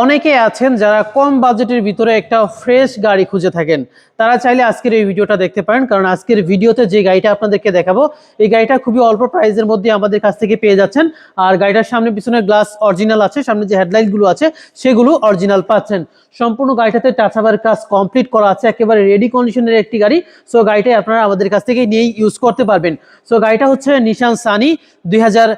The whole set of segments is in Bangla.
অনেকে আছেন যারা কম বাজেটের ভিতরে একটা ফ্রেশ গাড়ি খুঁজে থাকেন। তারা চাইলে আজকের এই ভিডিওটা দেখতে পারেন, কারণ আজকের ভিডিওতে যে গাড়িটা আপনাদেরকে দেখাবো, এই গাড়িটা খুবই অল্প প্রাইসের মধ্যে আমাদের কাছ থেকে পেয়ে যাচ্ছেন। আর গাড়িটার সামনে পিছনে গ্লাস অরিজিনাল আছে, সামনে যে হেডলাইটগুলো আছে, সেগুলো অরিজিনাল পাচ্ছেন। সম্পূর্ণ গাড়িটাতে টাচাবার কাজ কমপ্লিট করা আছে, একেবারে রেডি কন্ডিশনের একটি গাড়ি। সো গাড়িটা আপনারা আমাদের কাছ থেকে নিয়েই ইউজ করতে পারবেন। সো গাড়িটা হচ্ছে নিশান সানি দুই হাজার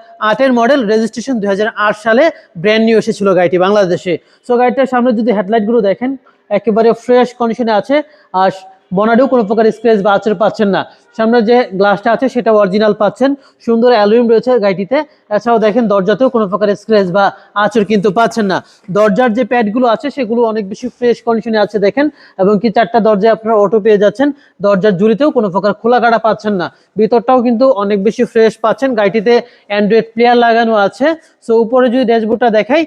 মডেল রেজিস্ট্রেশন দুই হাজার আট সালে ব্র্যান্ড নিউ এসেছিল গাড়িটি বাংলাদেশে। সো গাড়িটার সামনে যদি হেডলাইটগুলো দেখেন, একেবারে ফ্রেশ কন্ডিশনে আছে, আর বনাডেও কোনো প্রকার স্ক্র্যাচ বা আচর পাচ্ছেন না। সামনে যে গ্লাসটা আছে, সেটা অরিজিনাল পাচ্ছেন। সুন্দর অ্যালুমিনিয়াম রয়েছে গাড়িটিতে। এছাড়াও দেখেন, দরজাতেও কোনো প্রকার স্ক্র্যাচ বা আচর কিন্তু পাচ্ছেন না। দরজার যে প্যাডগুলো আছে, সেগুলো অনেক বেশি ফ্রেশ কন্ডিশনে আছে, দেখেন। এবং কি চারটা দরজায় আপনারা অটো পেয়ে যাচ্ছেন, দরজার জুড়িতেও কোনো প্রকার খোলা কাটা পাচ্ছেন না। ভিতরটাও কিন্তু অনেক বেশি ফ্রেশ পাচ্ছেন। গাড়িটিতে অ্যান্ড্রয়েড প্লেয়ার লাগানো আছে। সো উপরে যদি ড্যাশবোর্ডটা দেখাই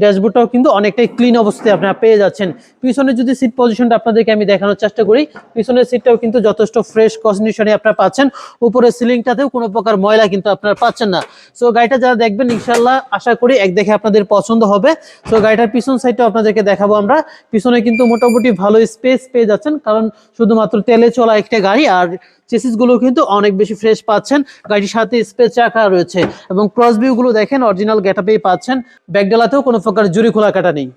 ড্যাশবোর্ডটাও কিন্তু অনেকটাই ক্লিন অবস্থায় আপনারা পেয়ে যাচ্ছেন। পিছনে যদি সিট পজিশনটা আপনাদেরকে আমি দেখানোর চেষ্টা করি, পিছনের সিটটাও কিন্তু যথেষ্ট ফ্রেশ কন্ডিশনে আপনারা পাচ্ছেন। উপরে সিলিংটাতেও কোনো প্রকার ময়লা কিন্তু আপনারা পাচ্ছেন না। সো গাড়িটা যারা দেখবেন ইনশাল্লাহ আশা করি এক দেখে আপনাদের পছন্দ হবে। সো গাড়িটার পিছন সাইডটাও আপনাদেরকে দেখাবো আমরা। পিছনে কিন্তু মোটামুটি ভালো স্পেস পেয়ে যাচ্ছেন, কারণ শুধুমাত্র তেলে চলা একটা গাড়ি আর চেসিসগুলো কিন্তু অনেক বেশি ফ্রেশ পাচ্ছেন। গাড়ির সাথে স্পেস চাকা রয়েছে এবং ক্রস ভিউ গুলো দেখেন অরিজিনাল গেটাপেই পাচ্ছেন। ব্যাকডালাতেও কোনো প্রকার জুরি খোলা কাটা নেই।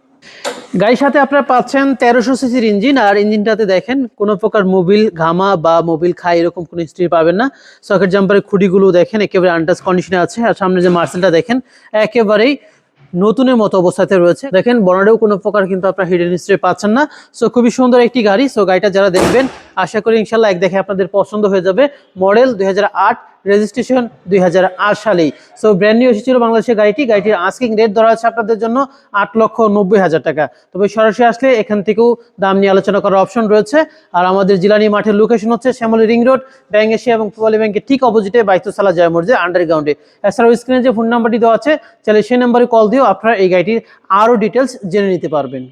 গাড়ির সাথে আপনারা পাচ্ছেন তেরোশো সিসির ইঞ্জিন, আর ইঞ্জিনটাতে দেখেন কোনো প্রকার মোবিল ঘামা বা মোবিল খাই এরকম কোনো হিস্ট্রি পাবেন না। সকেট জাম্পারের খুঁটিগুলো দেখেন, একেবারে আনটাচ কন্ডিশনে আছে, আর সামনে যে মার্সেলটা দেখেন, একেবারেই নতুনের মতো অবস্থাতে রয়েছে। দেখেন বনারেও কোনো প্রকার কিন্তু আপনার হিডেন হিস্ট্রি পাচ্ছেন না। সো খুবই সুন্দর একটি গাড়ি। সো গাড়িটা যারা দেখবেন, আশা করি ইনশাল্লাহ এক দেখে আপনাদের পছন্দ হয়ে যাবে। মডেল দুই হাজার আট রেজিস্ট্রেশন দুই হাজার আট সালেই। সো ব্র্যান্ড নিউ এসেছিল বাংলাদেশের গাড়িটি। গাড়িটির আস্কিং রেট ধরা আছে আপনাদের জন্য আট লক্ষ নব্বই হাজার টাকা। তবে সরাসরি আসলে এখান থেকেও দাম নিয়ে আলোচনা করার অপশন রয়েছে। আর আমাদের জিলানি মাঠের লোকেশন হচ্ছে Shyamoli ring road bank Asia এবং পূবালী ব্যাংকের ঠিক অপোজিটে বাইতুসালা জয় মসজিদ আন্ডারগ্রাউন্ডে এছাড়াও স্ক্রিনে যে ফোন নাম্বারটি দেওয়া আছে তাহলে সেই নাম্বারে কল দিয়েও আপনারা এই গাড়িটির আরও ডিটেলস জেনে নিতে পারবেন।